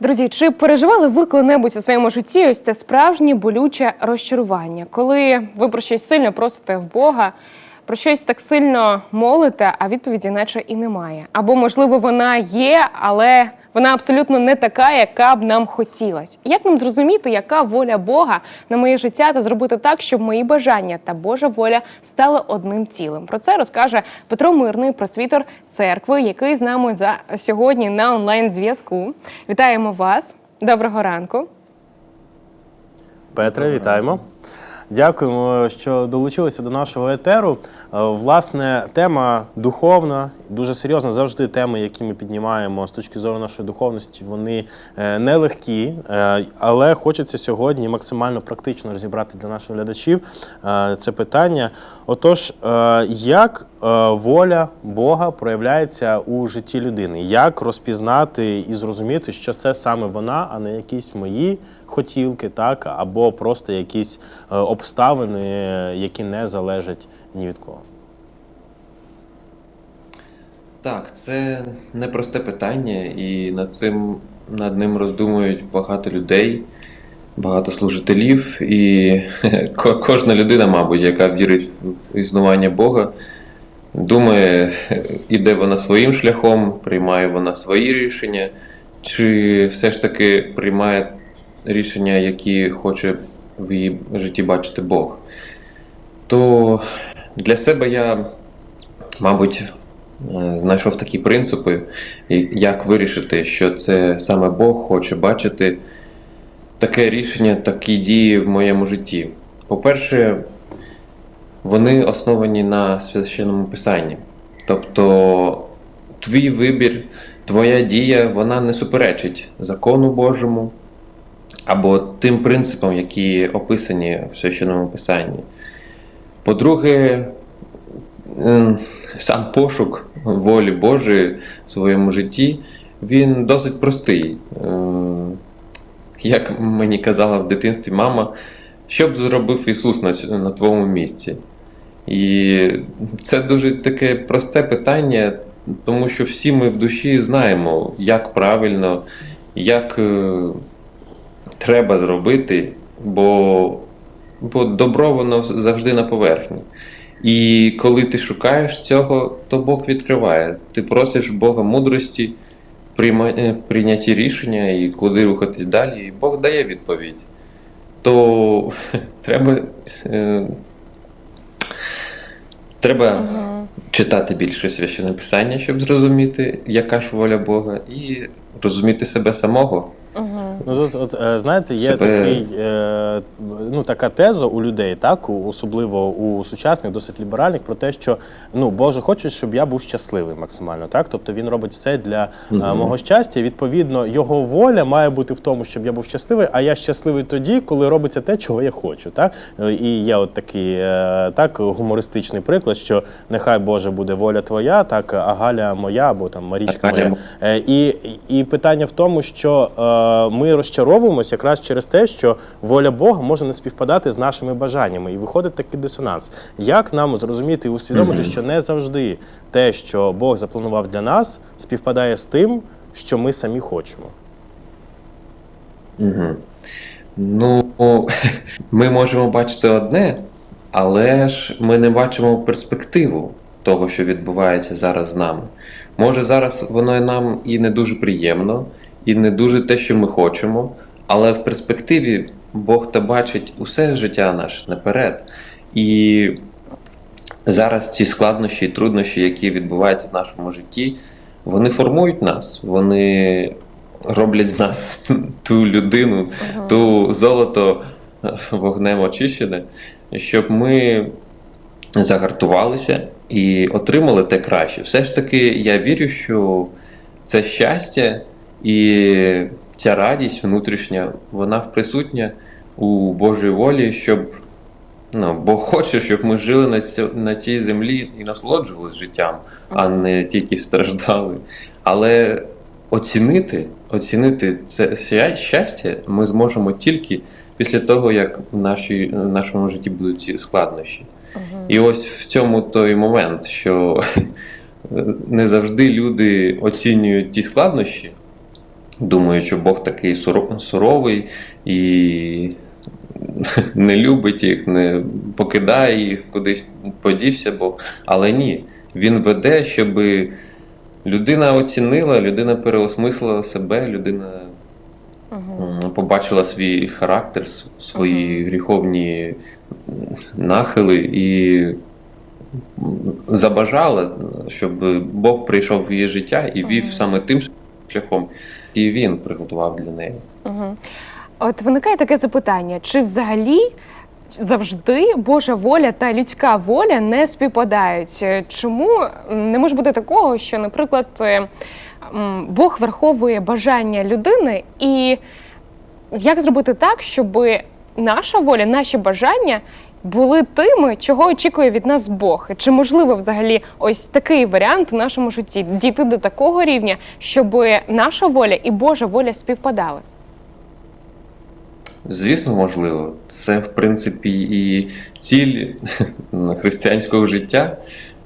Друзі, чи переживали ви коли-небудь у своєму житті ось це справжнє болюче розчарування, коли ви про щось сильно просите в Бога, про щось так сильно молите, а відповіді наче і немає. Або, можливо, вона є, але вона абсолютно не така, яка б нам хотілось. Як нам зрозуміти, яка воля Бога на моє життя, та зробити так, щоб мої бажання та Божа воля стали одним цілим? Про це розкаже Петро Мирний, просвітор церкви, який з нами за сьогодні на онлайн зв'язку. Вітаємо вас. Доброго ранку. Петре, вітаємо. Дякуємо, що долучилися до нашого етеру. Е, Власне, тема духовна, дуже серйозна. Завжди теми, які ми піднімаємо з точки зору нашої духовності, вони е, нелегкі, е, але хочеться сьогодні максимально практично розібрати для наших глядачів це питання. Отож, як воля Бога проявляється у житті людини? Як розпізнати і зрозуміти, що це саме вона, а не якісь мої хотілки, так або просто якісь е, обставини, які не залежать ні від кого? Так, це непросте питання, і над цим над ним роздумують багато людей, багато служителів, і кожна людина, мабуть, яка вірить в існування Бога, думає, іде вона своїм шляхом, приймає вона свої рішення, чи все ж таки приймає рішення, які хоче в її житті бачити Бог. То для себе я, мабуть, е, знайшов такі принципи, як вирішити, що це саме Бог хоче бачити таке рішення, такі дії в моєму житті. По-перше, вони основані на священному писанні. Тобто, твій вибір, твоя дія, вона не суперечить закону Божому або тим принципам, які описані в священному писанні. По-друге, сам пошук волі Божої в своєму житті, він досить простий. Як мені казала в дитинстві мама, що б зробив Ісус на, на твоєму місці? І це дуже таке просте питання, тому що всі ми в душі знаємо, як правильно, як е, треба зробити, бо, бо добро воно завжди на поверхні. І коли ти шукаєш цього, то Бог відкриває. Ти просиш Бога мудрості, е, прийняті рішення і куди рухатись далі, і Бог дає відповідь. То треба, е, треба читати більше священне писання, щоб зрозуміти, яка ж воля Бога, і розуміти себе самого. Угу. Ну тут, от е, знаєте, є Себе- такий, е, ну така теза у людей, так у- особливо у сучасних, досить ліберальних, про те, що ну Боже хоче, щоб я був щасливий максимально. Так, тобто він робить все для е, мого щастя. Відповідно, його воля має бути в тому, щоб я був щасливий. А я щасливий тоді, коли робиться те, чого я хочу. Так Е, і є от такий е, так гумористичний приклад, що нехай Боже буде воля твоя, так а Галя моя або там Марічка Галя моя. Е, І, і питання в тому, що е, ми розчаровуємося якраз через те, що воля Бога може не співпадати з нашими бажаннями, і виходить такий дисонанс. Як нам зрозуміти і усвідомити, Мгм. що не завжди те, що Бог запланував для нас, співпадає з тим, що ми самі хочемо? Угу. Ну, ми можемо бачити одне, але ж ми не бачимо перспективу того, що відбувається зараз з нами. Може, зараз воно і нам і не дуже приємно, і не дуже те, що ми хочемо, але в перспективі Бог та бачить усе життя наше наперед. І зараз ці складнощі і труднощі, які відбуваються в нашому житті, вони формують нас, вони роблять з нас ту людину, ту золото вогнем очищене, щоб ми загартувалися і отримали те краще. Все ж таки, я вірю, що це щастя і ця радість внутрішня, вона присутня у Божій волі, щоб ну, Бог хоче, щоб ми жили на, цьо- на цій землі і насолоджувалися життям, а не тільки страждали. Але оцінити, оцінити це щастя ми зможемо тільки після того, як в, нашій, в нашому житті будуть ці складнощі. І ось в цьому той момент, що не завжди люди оцінюють ті складнощі, думають, що Бог такий суровий і не любить їх, не покидає їх, кудись подівся Бог. Але ні, він веде, щоб людина оцінила, людина переосмислила себе, людина м, побачила свій характер, свої гріховні нахили і забажала, щоб Бог прийшов в її життя і вів саме тим шляхом, і він приготував для неї. Угу. От виникає таке запитання: чи взагалі завжди Божа воля та людська воля не співпадають? Е, Чому не може бути такого, що, наприклад, е, Бог враховує бажання людини, і як зробити так, щоб наша воля, наші бажання були тими, чого очікує від нас Бог? І Чи можливо взагалі ось такий варіант у нашому житті дійти до такого рівня, щоб наша воля і Божа воля співпадали? Звісно, можливо. Це, в принципі, і ціль християнського життя,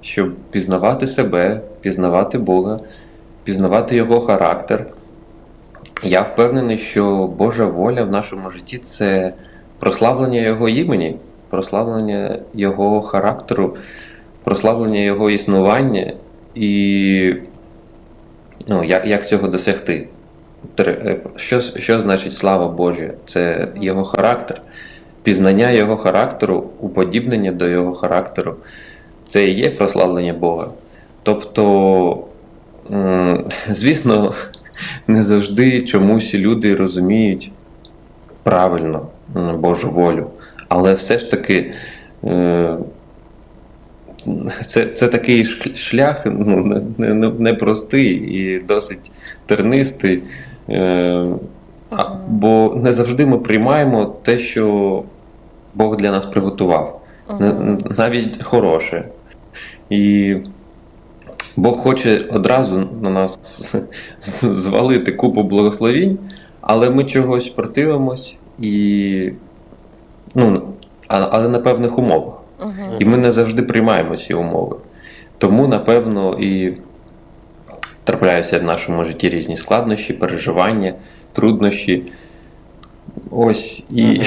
щоб пізнавати себе, пізнавати Бога, пізнавати Його характер. Я впевнений, що Божа воля в нашому житті це прославлення Його імені, прославлення Його характеру, прославлення Його існування і ну, як, як цього досягти. Е, Що, що значить слава Божа? Це його характер, пізнання його характеру, уподібнення до його характеру. Це і є прославлення Бога. Тобто, звісно, не завжди чомусь люди розуміють правильно Божу волю, але все ж таки. е, Це, це такий шлях ну, не- не- непростий і досить тернистий. Е, а, бо не завжди ми приймаємо те, що Бог для нас приготував, навіть хороше. І Бог хоче одразу на нас звалити купу благословінь, але ми чогось противимось і. Ну, але на певних умовах. Мгм. І ми не завжди приймаємо ці умови. Тому, напевно, і трапляються в нашому житті різні складнощі, переживання, труднощі. Ось і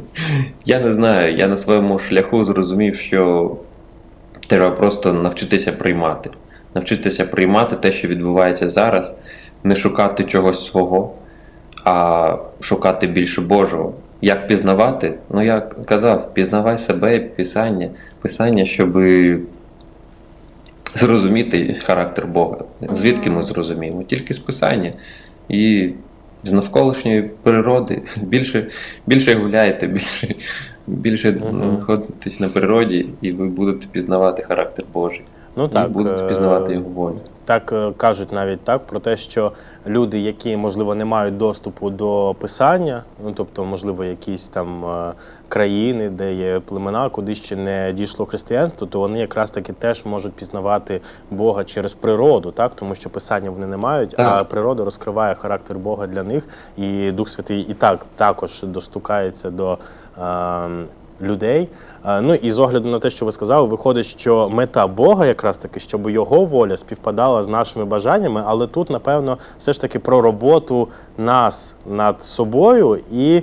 я не знаю, я на своєму шляху зрозумів, що треба просто навчитися приймати. Навчитися приймати те, що відбувається зараз, не шукати чогось свого, а шукати більше Божого. Як пізнавати? Ну, я казав, пізнавай себе, писання, писання, щоб зрозуміти характер Бога. Звідки ми зрозуміємо? Тільки з писання. І з навколишньої природи. Більше, більше гуляйте, більше, більше Мгм. ходитесь на природі, і ви будете пізнавати характер Божий. Ну так. і будете е, пізнавати його волю. Так е, кажуть навіть так про те, що люди, які можливо не мають доступу до писання, ну тобто, можливо, якісь там е, країни, де є племена, куди ще не дійшло християнство, то вони якраз таки теж можуть пізнавати Бога через природу, так тому що писання вони не мають, а природа розкриває характер Бога для них, і Дух Святий і так також достукається до. Людей, Е, ну і з огляду на те, що ви сказали, виходить, що мета Бога якраз таки, щоб його воля співпадала з нашими бажаннями, але тут, напевно, все ж таки про роботу нас над собою і е,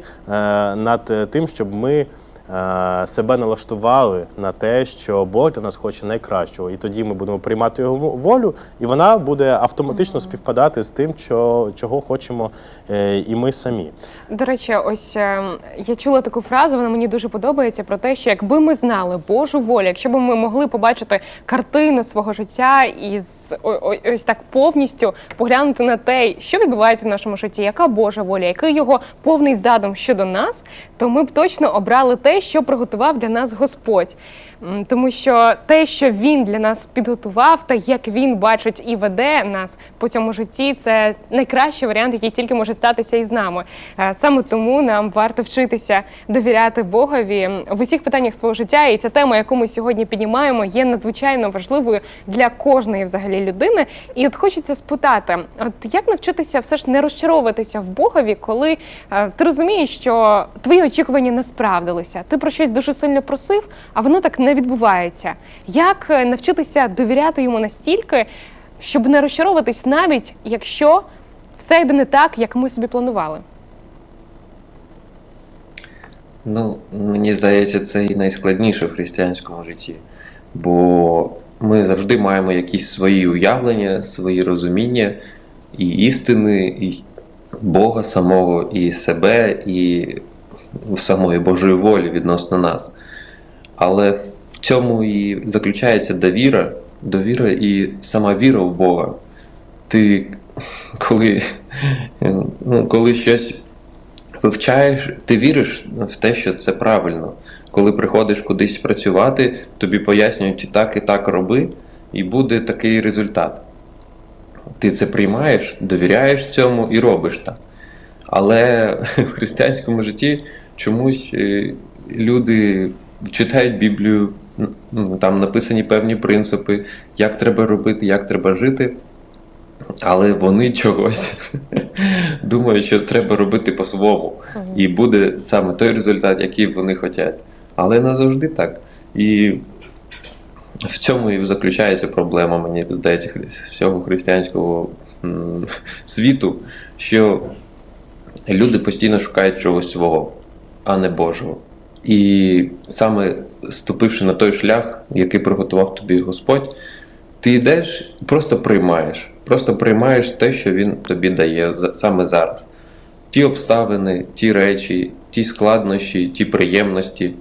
над е, тим, щоб ми себе налаштували на те, що Бог для нас хоче найкращого. І тоді ми будемо приймати його волю, і вона буде автоматично співпадати з тим, що, чого хочемо е, і ми самі. До речі, ось е, я чула таку фразу, вона мені дуже подобається про те, що якби ми знали Божу волю, якщо б ми могли побачити картину свого життя і ось так повністю поглянути на те, що відбувається в нашому житті, яка Божа воля, який його повний задум щодо нас, то ми б точно обрали те, що приготував для нас Господь. Тому що те, що він для нас підготував, та як він бачить і веде нас по цьому житті, це найкращий варіант, який тільки може статися із нами. Е, Саме тому нам варто вчитися довіряти Богові в усіх питаннях свого життя. І ця тема, яку ми сьогодні піднімаємо, є надзвичайно важливою для кожної взагалі людини. І от хочеться спитати: от як навчитися все ж не розчаровуватися в Богові, коли е, ти розумієш, що твої очікування не справдилися, ти про щось дуже сильно просив, а воно так не відбувається. Як е, навчитися довіряти йому настільки, щоб не розчаровуватись, навіть якщо все йде не так, як ми собі планували? Ну, мені здається, це і найскладніше в християнському житті. Бо ми завжди маємо якісь свої уявлення, свої розуміння і істини, і Бога самого, і себе, і самої Божої волі відносно нас. Але в цьому і заключається довіра, довіра і сама віра в Бога. Ти коли, ну, коли щось вивчаєш, ти віриш в те, що це правильно. Коли приходиш кудись працювати, тобі пояснюють так і так роби, і буде такий результат. Ти це приймаєш, довіряєш цьому і робиш так. Але в християнському житті чомусь е, люди читають Біблію, там написані певні принципи, як треба робити, як треба жити. Але вони чогось думають, що треба робити по-своєму. І буде саме той результат, який вони хочуть. Але не завжди так. І в цьому і заключається проблема, мені здається, всього християнського світу, що люди постійно шукають чогось свого, а не Божого. І саме ступивши на той шлях, який приготував тобі Господь, ти йдеш, і просто приймаєш. Просто приймаєш те, що він тобі дає саме зараз. Ті обставини, ті речі, ті складнощі, ті приємності.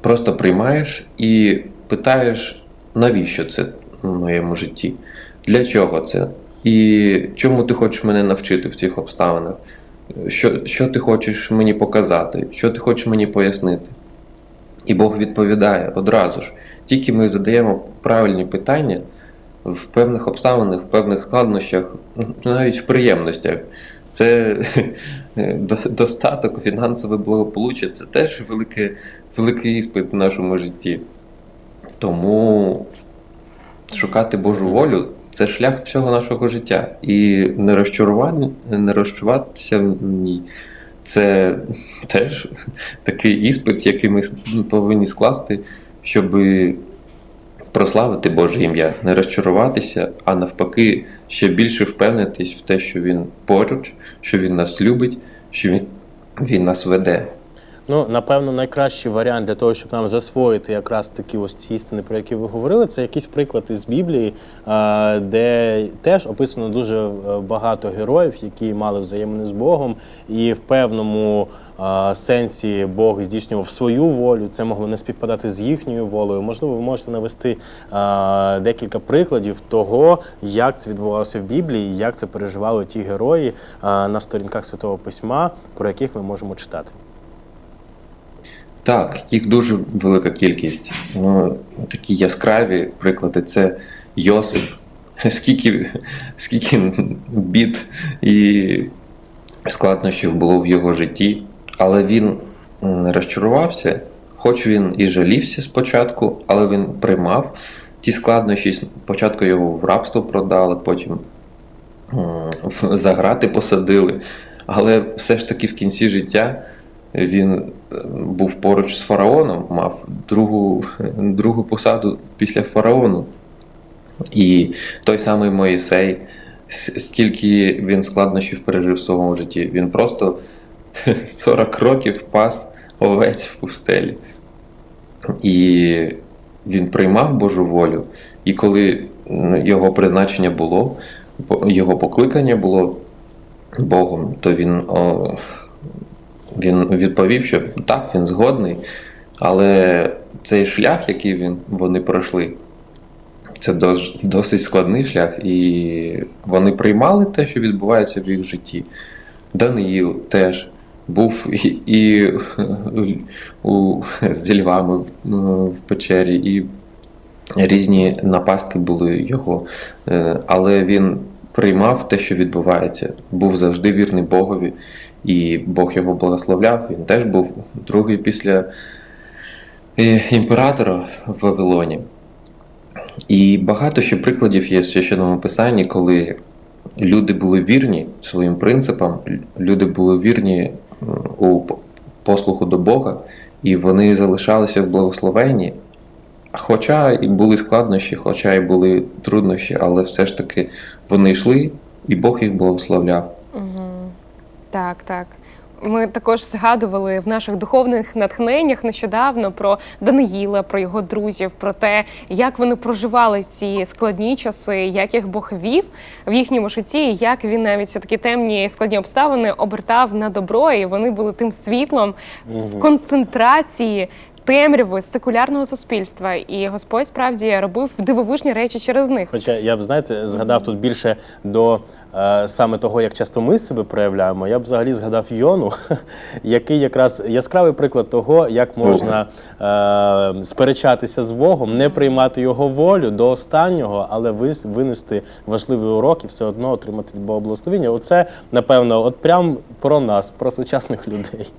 Просто приймаєш і питаєш, навіщо це в моєму житті? Для чого це? І чому ти хочеш мене навчити в цих обставинах? Що, що ти хочеш мені показати? Що ти хочеш мені пояснити? І Бог відповідає одразу ж. Тільки ми задаємо правильні питання в певних обставинах, в певних складнощах, навіть в приємностях. Це достаток, фінансове благополуччя це теж велике, великий іспит в нашому житті. Тому шукати Божу волю це шлях всього нашого життя. І не розчарування, не розчуватися в ній. Це теж такий іспит, який ми повинні скласти, щоб прославити Боже ім'я, не розчаруватися, а навпаки, ще більше впевнитись в те, що Він поруч, що Він нас любить, що Він, він нас веде. Ну, напевно, найкращий варіант для того, щоб нам засвоїти якраз такі ось ці істини, про які ви говорили, це якийсь приклад із Біблії, де теж описано дуже е, багато героїв, які мали взаємини з Богом, і в певному сенсі Бог здійснював свою волю. Це могло не співпадати з їхньою волею. Можливо, ви можете навести декілька прикладів того, як це відбувалося в Біблії, як це переживали ті герої на сторінках Святого Письма, про яких ми можемо читати. Так, їх дуже велика кількість. Ну, такі яскраві приклади це Йосип. Скільки, скільки бід і складнощів було в його житті, але він розчарувався, хоч він і жалівся спочатку, але він приймав ті складнощі. Спочатку його в рабство продали, потім м, за грати посадили. Але все ж таки в кінці життя він був поруч з фараоном, мав другу, другу посаду після фараону. І той самий Моїсей, скільки він складнощів пережив в своєму житті, він просто 40 років пас овець в пустелі. І він приймав Божу волю, і коли його призначення було, його покликання було Богом, то він, він відповів, що так, він згодний, але цей шлях, який він, вони пройшли, це досить складний шлях, і вони приймали те, що відбувається в їх житті. Даниїл теж був і, і у, зі львами в, в печері, і різні напастки були його. Е, Але він приймав те, що відбувається, був завжди вірний Богові, і Бог його благословляв. Він теж був другий після е, імператора в Вавилоні. І багато ще прикладів є в священному писанні, коли люди були вірні своїм принципам, люди були вірні у послуху до Бога, і вони залишалися в благословенні. Хоча і були складнощі, хоча і були труднощі, але все ж таки вони йшли і Бог їх благословляв. Так, так. Ми також згадували в наших духовних натхненнях нещодавно про Даниїла, про його друзів, про те, як вони проживали ці складні часи, як їх Бог вів в їхньому житті, і як він навіть все такі темні складні обставини обертав на добро, і вони були тим світлом в концентрації. Темряви секулярного суспільства, і Господь справді робив дивовижні речі через них. Хоча я б знаєте, згадав тут більше до саме того, як часто ми себе проявляємо. Я б взагалі згадав Йону, який якраз яскравий приклад того, як можна е, сперечатися з Богом, не приймати його волю до останнього, але винести важливий урок і все одно отримати від Бога благословення. Оце напевно, от прям про нас, про сучасних людей.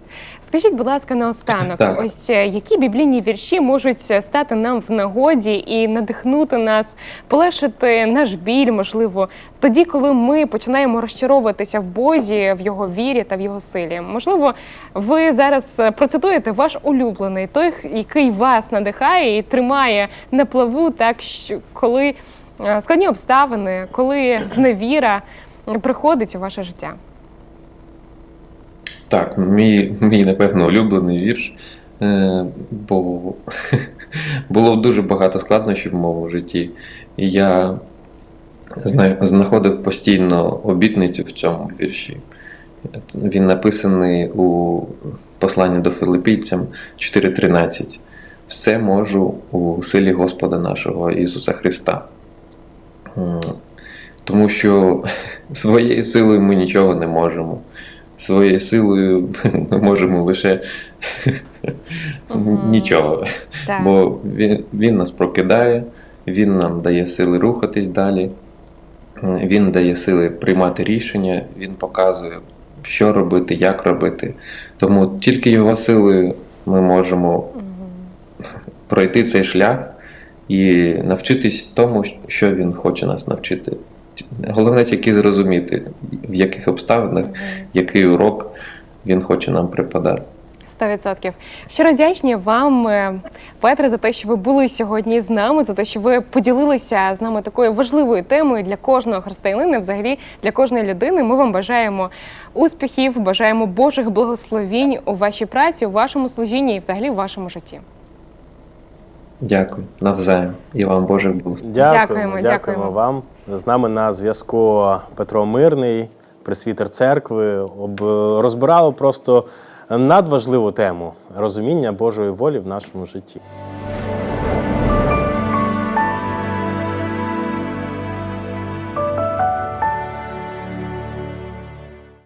Скажіть, будь ласка, наостанок, Так. ось е, які біблійні вірші можуть стати нам в нагоді і надихнути нас, полегшити наш біль, можливо, тоді, коли ми починаємо розчаровуватися в Бозі, в його вірі та в його силі. Можливо, ви зараз е, процитуєте ваш улюблений, той, який вас надихає і тримає на плаву, так що коли е, складні обставини, коли зневіра приходить у ваше життя. Так, мій, мій напевно, улюблений вірш. Е, бо було дуже багато складнощів в моєму житті. Я знаходив постійно обітницю в цьому вірші. Він написаний у посланні до филиппійцям 4.13. Все можу у силі Господа нашого Ісуса Христа. Тому що своєю силою ми нічого не можемо. Своєю силою ми можемо лише нічого. Так. Бо він, він нас прокидає, він нам дає сили рухатись далі, він дає сили приймати рішення, він показує, що робити, як робити. Тому тільки його силою ми можемо Мгм. пройти цей шлях і навчитись тому, що він хоче нас навчити. Головне тільки зрозуміти, в яких обставинах, Мгм. який урок він хоче нам преподати. Сто відсотків. Щиро вдячні вам, е, Петре, за те, що ви були сьогодні з нами, за те, що ви поділилися з нами такою важливою темою для кожного християнина, взагалі для кожної людини. Ми вам бажаємо успіхів, бажаємо Божих благословінь у вашій праці, у вашому служінні і взагалі в вашому житті. Дякую, навзаєм. І вам Божих благословень. Дякуємо, Дякуємо, дякуємо, дякуємо. вам. З нами на зв'язку Петро Мирний, пресвітер церкви, об, розбирало просто надважливу тему розуміння Божої волі в нашому житті.